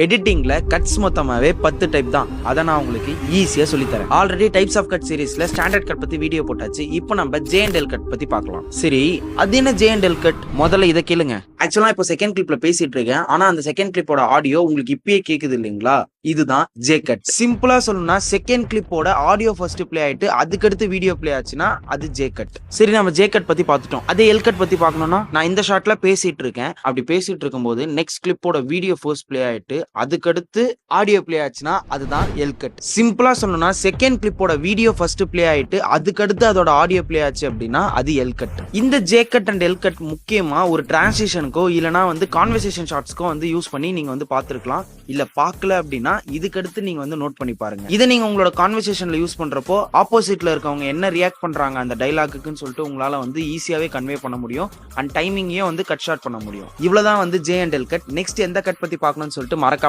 எடிட்டிங்ல cuts மொத்தமாவே பத்து type தான். அதை நான் உங்களுக்கு ஈஸியா சொல்லி தரேன் ஆல்ரெடி டைப்ஸ் ஆஃப் கட் சீரீஸ்ல ஸ்டாண்டர்ட் கட் பத்தி வீடியோ போட்டாச்சு. இப்போ நம்ம ஜே அண்ட் எல் கட் பத்தி பார்க்கலாம். சரி அது என்ன ஜே அண்ட் எல் கட் முதல்ல இதை கேளுங்க. ஆக்சுவலா இப்போ செகண்ட் கிளிப்ல பேசிட்டு இருக்கேன். ஆனா அந்த செகண்ட் கிளிப்போட ஆடியோ உங்களுக்கு இப்பயே கேக்குது இல்லைங்களா? இதுதான் ஜே கட் சிம்பிளா சொல்லணும்னா செகண்ட் கிளிப்போட ஆடியோ ஃபர்ஸ்ட் ப்ளே ஆயிட்டு அதுக்கடுத்து வீடியோ ப்ளே ஆச்சுன்னா அது ஜே கட் சரி நம்ம ஜே கட் பத்தி பார்த்துட்டோம். அதே எல் கட் பத்தி பார்க்கணும்னா நான் இந்த ஷாட்ல பேசிட்டு இருக்கேன். அப்படி பேசிட்டு இருக்கும்போது நெக்ஸ்ட் கிளிப்போட வீடியோ ஃபர்ஸ்ட் ப்ளே ஆயிட்டு அதுக்கடுத்து ஆடியோ ப்ளே ஆச்சுன்னா அதுதான் எல் கட் சிம்பிளா சொல்லணும்னா செகண்ட் கிளிப்போட வீடியோ ஃபர்ஸ்ட் ப்ளே ஆயிட்டு அதுக்கடுத்து அதோட ஆடியோ ப்ளே ஆச்சு அப்படின்னா அது எல் கட் இந்த J cut and L cut முக்கியமா ஒரு டிரான்சிஷனுக்கோ இல்லைனா வந்து கான்வர்சேஷன் ஷார்ட்ஸ்க்கோ வந்து யூஸ் பண்ணி நீங்கள் வந்து பார்த்துருக்கலாம் இல்லை பார்க்கல அப்படின்னா இதுக்கடுத்து நீங்கள் வந்து நோட் பண்ணி பாருங்க. இதை நீங்கள் உங்களோட கான்வர்சேஷனில் யூஸ் பண்ணுறப்போ ஆப்போசிட்டில் இருக்கவங்க என்ன ரியாக்ட் பண்ணுறாங்க அந்த டைலாக்குன்னு சொல்லிட்டு உங்களால் வந்து ஈஸியாகவே கன்வே பண்ண முடியும். அண்ட் டைமிங்கையும் வந்து கட் ஷார்ட் பண்ண முடியும். இவ்வளோதான் வந்து J and L cut next எந்த கட் பற்றி பார்க்கணும்னு சொல்லிட்டு மறக்காம